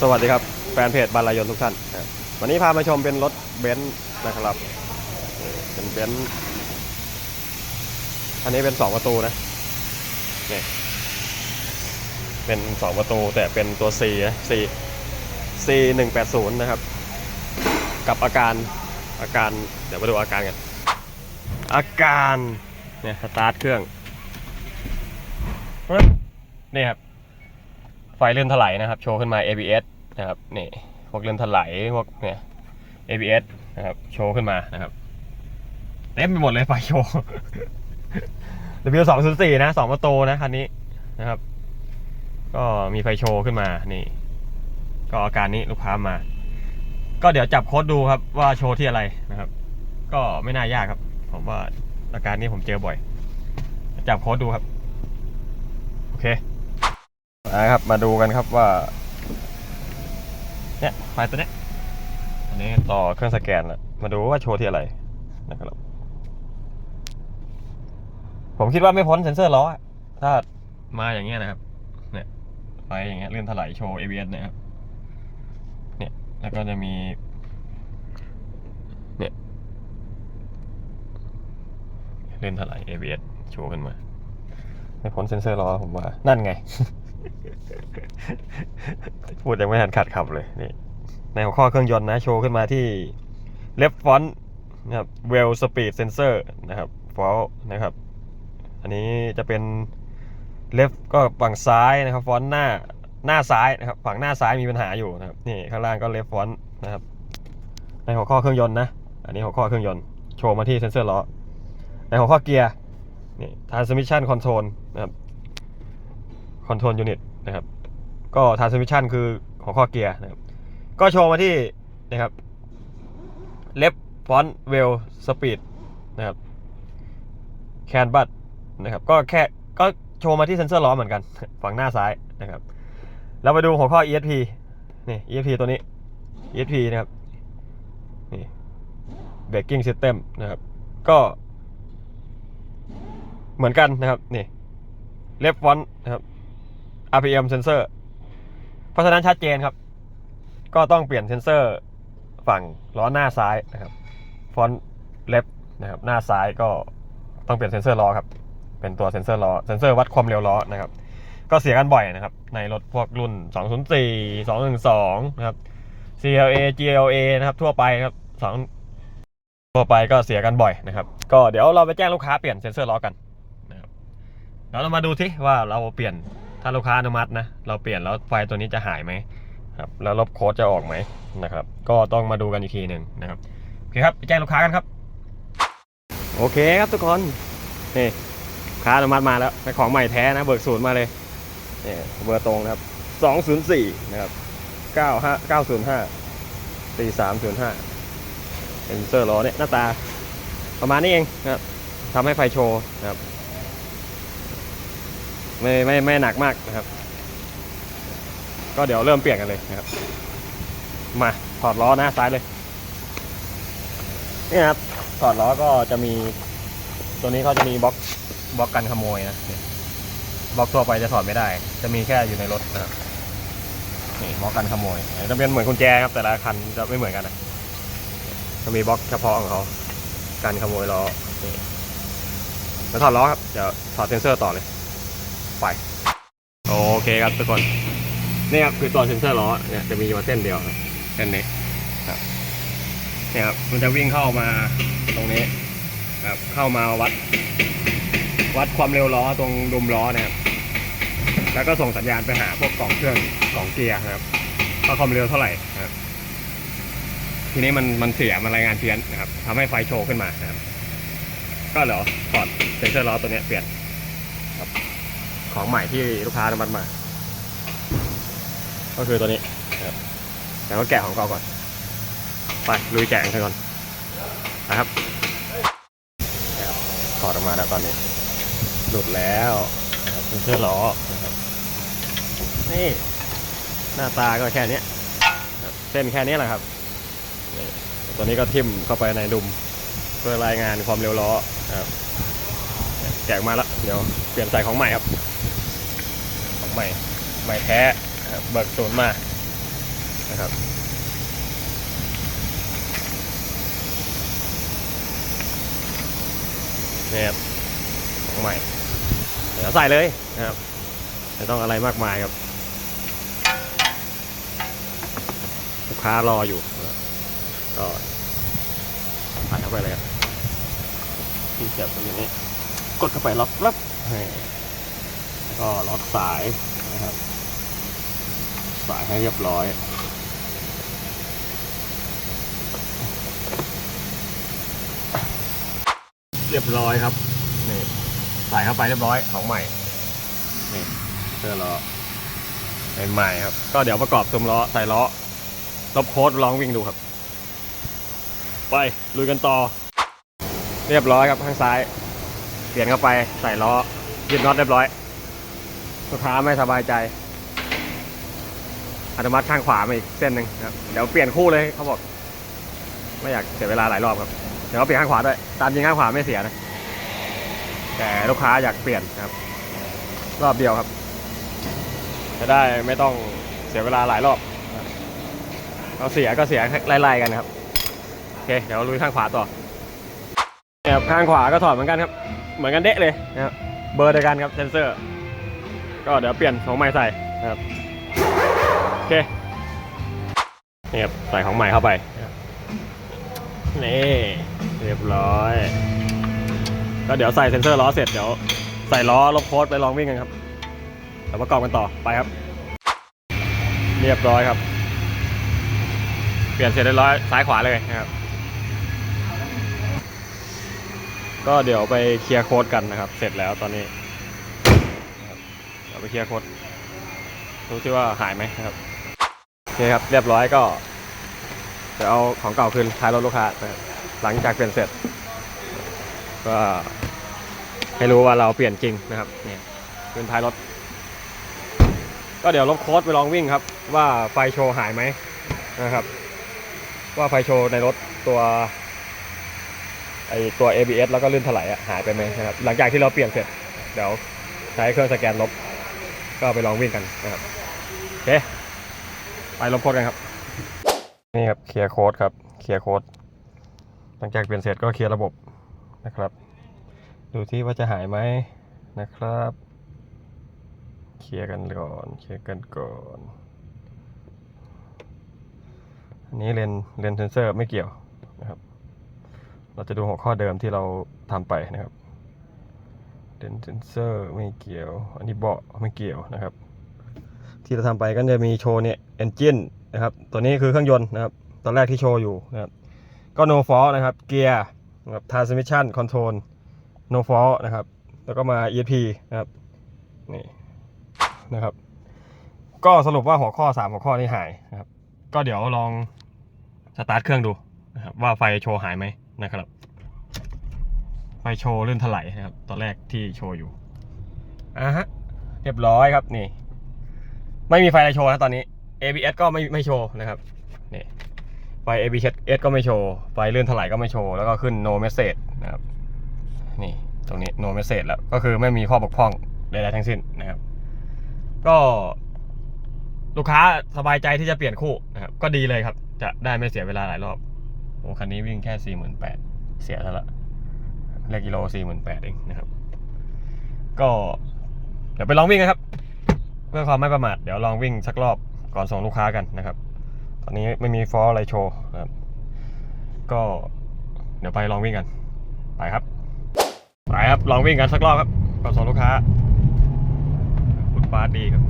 สวัสดีครับ แฟนเพจบารายนทุกท่านครับวันนี้พามาชมเป็นรถเบนซ์นะครับเป็นเบนซ์อันนี้เป็นสองประตูนะนี่เป็นสองประตูแต่เป็นตัว C นะ C C หนึ่งแปดศูนย์นะครับ กับอาการอาการเดี๋ยวมาดูอาการกันอาการเนี่ยสตาร์ทเครื่องนี่ครับ ไฟเลื่อนถลายนะครับ โชว์ขึ้นมา ABS นะครับนี่พวกเลื่อนถลายพวกเนี่ย ABS นะครับโชว์ขึ้นมานะครับเต็มไปหมดเลยไฟโชว์ W 2 0 4นะสองประตูนะคันนี้นะครับ ก็มีไฟโชว์ขึ้นมานี่ ก็อาการนี้ลูกค้ามา ก็เดี๋ยวจับโค้ดดูครับว่าโชว์ที่อะไรนะครับ ก็ไม่น่ายากครับ ผมว่าอาการนี้ผมเจอบ่อย จับโค้ดดูครับ โอเค นะครับมาดูกันครับว่าเนี่ยไฟตัวเนี้ยอันนี้ต่อเครื่องสแกนล้วมาดูว่าโชว์ที่อะไรนะครับผมคิดว่าไม่พ้นเซ็นเซอร์ล้อถ้ามาอย่างเงี้ยนะครับ เนี่ยไฟอย่างเงี้ยเลื่อนถลายโชว์ ABS นะครับ เนี่ยแล้วก็จะมี เนี่ยเลื่อนถลาย ABS โชว์ขึ้นมาไม่พ้นเซ็นเซอร์ล้อผมว่า นั่นไง พูดยังไม่ทันขาดคำเลยนี่ในหัวข้อเครื่องยนต์นะ โชว์ขึ้นมาที่ left front นะครับ well speed sensor นะครับ fault นะครับ อันนี้จะเป็น left ก็ฝั่งซ้ายนะครับ front หน้าหน้าซ้ายนะครับ ฝั่งหน้าซ้ายมีปัญหาอยู่นะครับนี่ข้างล่างก็ left front นะครับ ในหัวข้อเครื่องยนต์นะ อันนี้หัวข้อเครื่องยนต์โชว์มาที่เซนเซอร์ล้อในหัวข้อเกียร์นี่ transmission control นะครับ control unit นะครับ ก็ transmission คือหัวข้อเกียร์นะครับ ก็โชว์มาที่นะครับ left front wheel speed นะครับ can but นะครับ ก็แค่ก็โชว์มาที่เซนเซอร์ล้อเหมือนกัน ฝั่งหน้าซ้ายนะครับ เราไปดูหัวข้อ ESP นี่ ESP ตัวนี้ ESP นะครับ นี่ braking system นะครับ ก็เหมือนกันนะครับ นี่ left front นะครับ RPM sensor เพราะฉะนั้นชัดเจนครับ ก็ต้องเปลี่ยนเซนเซอร์ฝั่งล้อหน้าซ้ายนะครับฟอนต์เล็บนะครับหน้าซ้ายก็ต้องเปลี่ยนเซนเซอร์ล้อครับ เป็นตัวเซนเซอร์ล้อเซนเซอร์วัดความเร็วล้อนะครับ ก็เสียกันบ่อยนะครับ ในรถพวกรุ่น 204 212 นะครับ CLA GLA นะครับ ทั่วไปครับสองทั่วไปก็เสียกันบ่อยนะครับ ก็เดี๋ยวเราไปแจ้งลูกค้าเปลี่ยนเซนเซอร์ล้อกันนะครับแล้วเรามาดูที่ว่าเราเปลี่ยน ถ้าลูกค้าอนุมัตินะ เราเปลี่ยนแล้วไฟตัวนี้จะหายไหมครับ แล้วลบโค้ดจะออกไหมนะครับ ก็ต้องมาดูกันอีกทีหนึ่งนะครับ โอเคครับไปแจ้งลูกค้ากันครับ โอเคครับทุกคน นี่ค้าอนุมัติมาแล้วเป็นของใหม่แท้นะ เบิกศูนย์มาเลยนี่เบอร์ตรงนะครับ 204 นะครับ 95 905 4305 เป็นเซอร์ล้อเนี่ยหน้าตาประมาณนี้เองนะครับทำให้ไฟโชว์นะครับ ไม่ไม่ไม่หนักมากนะครับ ก็เดี๋ยวเริ่มเปลี่ยนกันเลยนะครับ มาถอดล้อหน้าซ้ายเลยนี่ครับถอดล้อก็จะมี ตัวนี้เขาจะมีบล็อกบล็อกกันขโมยนะบล็อกทั่วไปจะถอดไม่ได้ จะมีแค่อยู่ในรถนะครับนี่บล็อกกันขโมยจะเป็นเหมือนกุญแจครับแต่ละคันจะไม่เหมือนกันนะจะมีบล็อกเฉพาะของเขากันขโมยล้อนี่แล้วถอดล้อครับเดี๋ยวถอดเซนเซอร์ต่อเลย ไป โอเคครับทุกคนนี่ครับคือตัวเซ็นเซอร์ล้อเนี่ยจะมีอยู่เส้นเดียวเส้นนี้ครับเนี่ยครับมันจะวิ่งเข้ามาตรงนี้ครับเข้ามาวัด วัดความเร็วล้อตรงดุมล้อนะครับแล้วก็ส่งสัญญาณไปหาพวกกล่องเครื่องกล่องเกียร์นะครับว่าความเร็วเท่าไหร่ครับ ทีนี้มันมันเสียมันรายงานเพี้ยนนะครับทำให้ไฟโชว์ขึ้นมานะครับ ก็เดี๋ยวถอดเซ็นเซอร์ล้อตัวเนี้ยเปลี่ยน ของใหม่ที่ลูกค้านุมัติมา ก็คือตัวนี้ครับแต่ก็แกะของเก่าก่อน ไปลุยแกะกันก่อนนะครับถอดออกมาแล้วตอนนี้ หลุดแล้วเป็นเสื้อล้อนะครับนี่หน้าตาก็แค่นี้เส้นแค่นี้แหละครับตัวนี้ก็ทิ่มเข้าไปในดุมเพื่อรายงานความเร็วล้อครับแกะออกมาแล้ว เดี๋ยวเปลี่ยนใส่ของใหม่ครับ ใหม่ใหม่แท้นะเบิกศูนย์มานะครับนี่ครับของใหม่เดี๋ยวใส่เลยนะครับไม่ต้องอะไรมากมายครับ ลูกค้ารออยู่ก็อัดเข้าไปเลยครับที่เสียบตรงนี้ กดเข้าไปล็อกลับแล้วก็ล็อก สายนะครับ สายให้เรียบร้อย เรียบร้อยครับนี่ใส่เข้าไปเรียบร้อยของใหม่นี่เสื้อล้อใหม่ๆครับ ก็เดี๋ยวประกอบซุ้มล้อใส่ล้อลบโค้ดลองวิ่งดูครับ ไปลุยกันต่อ เรียบร้อยครับข้างซ้าย เปลี่ยนเข้าไปใส่ล้อยึดน็อตเรียบร้อย ลูกค้าไม่สบายใจอนุมัติข้างขวามาอีกเส้นหนึ่งครับเดี๋ยวเปลี่ยนคู่เลยเขาบอก ไม่อยากเสียเวลาหลายรอบครับ เดี๋ยวเปลี่ยนข้างขวาด้วย ตามจริงข้างขวาไม่เสียนะ แต่ลูกค้าอยากเปลี่ยนครับ รอบเดียวครับ จะได้ไม่ต้องเสียเวลาหลายรอบเราเสียก็เสียไล่ๆกันครับ โอเค เดี๋ยวลุยข้างขวาต่อเนี่ยครับข้างขวาก็ถอดเหมือนกันครับ เหมือนกันเดะเลยนะครับ เบอร์เดียวกันครับเซนเซอร์ ก็เดี๋ยวเปลี่ยนของใหม่ใส่นะครับโอเคนี่ครับใส่ของใหม่เข้าไปนี่เรียบร้อย ก็เดี๋ยวใส่เซ็นเซอร์ล้อเสร็จเดี๋ยวใส่ล้อลบโค้ดไปลองวิ่งกันครับเดี๋ยวประกอบกันต่อไปครับ เรียบร้อยครับ เปลี่ยนเสร็จเรียบร้อยซ้ายขวาเลยนะครับ ก็เดี๋ยวไปเคลียร์โค้ดกันนะครับ เสร็จแล้วตอนนี้ เดี๋ยวไปเคลียร์โค้ดดูซิว่าหายไหมนะครับโอเคครับ เรียบร้อยก็เดี๋ยวเอาของเก่าคืนท้ายรถลูกค้าหลังจากเปลี่ยนเสร็จ ก็ให้รู้ว่าเราเปลี่ยนจริงนะครับเนี่ยคืนท้ายรถ ก็เดี๋ยวลบโค้ดไปลองวิ่งครับ ว่าไฟโชว์หายไหมนะครับ ว่าไฟโชว์ในรถตัวไอตัว ABS แล้วก็ลื่นถลายอะหายไปไหมนะครับ หลังจากที่เราเปลี่ยนเสร็จ เดี๋ยวใช้เครื่องสแกนลบ ก็ไปลองวิ่งกันนะครับโอเคไปลบโค้ดกันครับ นี่ครับเคลียร์โค้ดครับเคลียร์โค้ดหลังจากเปลี่ยนเสร็จก็เคลียร์ระบบนะครับ ดูที่ว่าจะหายไหมนะครับเคลียร์กันก่อนเคลียร์กันก่อนอันนี้เลนเลนเซนเซอร์ไม่เกี่ยวนะครับ เราจะดูหัวข้อเดิมที่เราทำไปนะครับ เลนเซนเซอร์ไม่เกี่ยว อันนี้เบาะไม่เกี่ยวนะครับ ที่เราทำไปก็จะมีโชว์เนี่ย engine นะครับ ตัวนี้คือเครื่องยนต์นะครับ ตอนแรกที่โชว์อยู่นะครับ ก็ no fault นะครับ เกียร์นะครับ transmission control no fault นะครับ แล้วก็มา ESP นะครับ นี่นะครับ ก็สรุปว่าหัวข้อ 3 หัวข้อนี้หายนะครับ ก็เดี๋ยวลองสตาร์ทเครื่องดูนะครับว่าไฟโชว์หายไหมนะครับ ไฟโชว์เลื่อนถลายนะครับ ตอนแรกที่โชว์อยู่อะฮะ เรียบร้อยครับนี่ ไม่มีไฟอะไรโชว์นะตอนนี้ ABS ก็ไม่ไม่โชว์นะครับนี่ไฟ ABS ก็ไม่โชว์ไฟเลื่อนถลายก็ไม่โชว์แล้วก็ขึ้น no message นะครับนี่ตรงนี้ no message แล้วก็คือไม่มีข้อบกพร่องใดๆทั้งสิ้นนะครับ ก็ลูกค้าสบายใจที่จะเปลี่ยนคู่นะครับก็ดีเลยครับ จะได้ไม่เสียเวลาหลายรอบโอ้คันนี้วิ่งแค่สี่หมื่นแปดเสียซะละ เลขกิโลสี่หมื่นแปดเองนะครับ ก็เดี๋ยวไปลองวิ่งกันครับ เพื่อความไม่ประมาทเดี๋ยวลองวิ่งสักรอบก่อนส่งลูกค้ากันนะครับ ตอนนี้ไม่มีฟอร์อะไรโชว์ครับ ก็เดี๋ยวไปลองวิ่งกันไปครับไปครับลองวิ่งกันสักรอบครับก่อนส่งลูกค้าฟุตบาดีครับ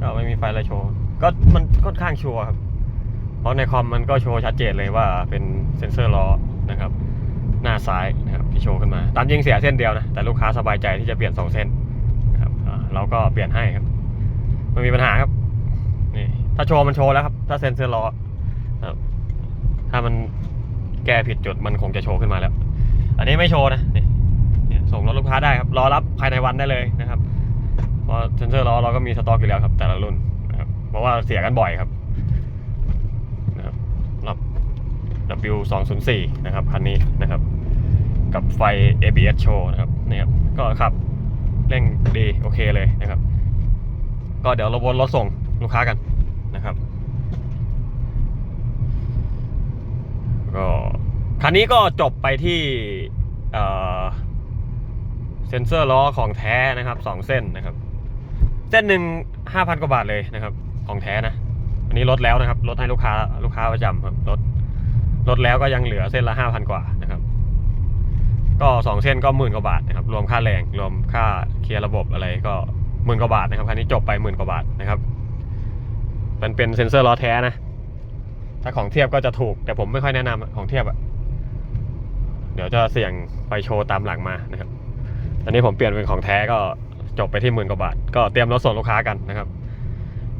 ก็ไม่มีไฟอะไรโชว์ก็มันค่อนข้างชัวร์ครับ เพราะในคอมมันก็โชว์ชัดเจนเลยว่าเป็นเซ็นเซอร์ล้อ นะครับ หน้าซ้ายนะครับที่โชว์ขึ้นมา ตามจริงเสียเส้นเดียวนะ แต่ลูกค้าสบายใจที่จะเปลี่ยนสองเส้นนะครับเราก็เปลี่ยนให้ครับไม่มีปัญหาครับนี่ถ้าโชว์มันโชว์แล้วครับ ถ้าเซ็นเซอร์ล้อครับถ้ามันแก้ผิดจุดมันคงจะโชว์ขึ้นมาแล้ว อันนี้ไม่โชว์นะนี่ส่งรถลูกค้าได้ครับรอรับภายในวันได้เลยนะครับเพราะเซนเซอร์ล้อเราก็มีสต็อกอยู่แล้วครับแต่ละรุ่นนะครับเพราะว่าเสียกันบ่อยครับ W204 นะครับคันนี้นะครับ กับไฟ ABS Show นะครับนี่ครับก็ขับเร่งดีโอเคเลยนะครับ ก็เดี๋ยวเราวนรถส่งลูกค้ากันนะครับ ก็คันนี้ก็จบไปที่เซนเซอร์ล้อของแท้นะครับสองเส้นนะครับ เส้นหนึ่งห้าพันกว่าบาทเลยนะครับ ของแท้นะ อันนี้ลดแล้วนะครับลดให้ลูกค้าลูกค้าประจำครับลด ลดแล้วก็ยังเหลือเส้นละห้าพันกว่านะครับ ก็สองเส้นก็หมื่นกว่าบาทนะครับ รวมค่าแรงรวมค่าเคลียร์ระบบอะไรก็หมื่นกว่าบาทนะครับคันนี้จบไปหมื่นกว่าบาทนะครับมันเป็นเซ็นเซอร์ล้อแท้นะ ถ้าของเทียบก็จะถูก แต่ผมไม่ค่อยแนะนำอะของเทียบอะเดี๋ยวจะเสี่ยงไปโชว์ตามหลังมานะครับอันนี้ผมเปลี่ยนเป็นของแท้ก็จบไปที่หมื่นกว่าบาท ก็เตรียมรถส่งลูกค้ากันนะครับ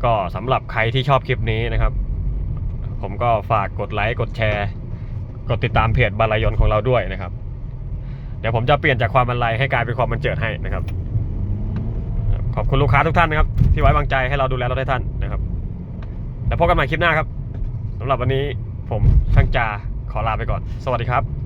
ก็สำหรับใครที่ชอบคลิปนี้นะครับ ผมก็ฝากกดไลค์กดแชร์ กดติดตามเพจบารายนของเราด้วยนะครับ เดี๋ยวผมจะเปลี่ยนจากความบรรลัยให้กลายเป็นความบันเจิดให้นะครับ ขอบคุณลูกค้าทุกท่านนะครับ ที่ไว้วางใจให้เราดูแลเราได้ท่านนะครับ แล้วพบกันใหม่คลิปหน้าครับสำหรับวันนี้ผมช่างจาขอลาไปก่อน สวัสดีครับ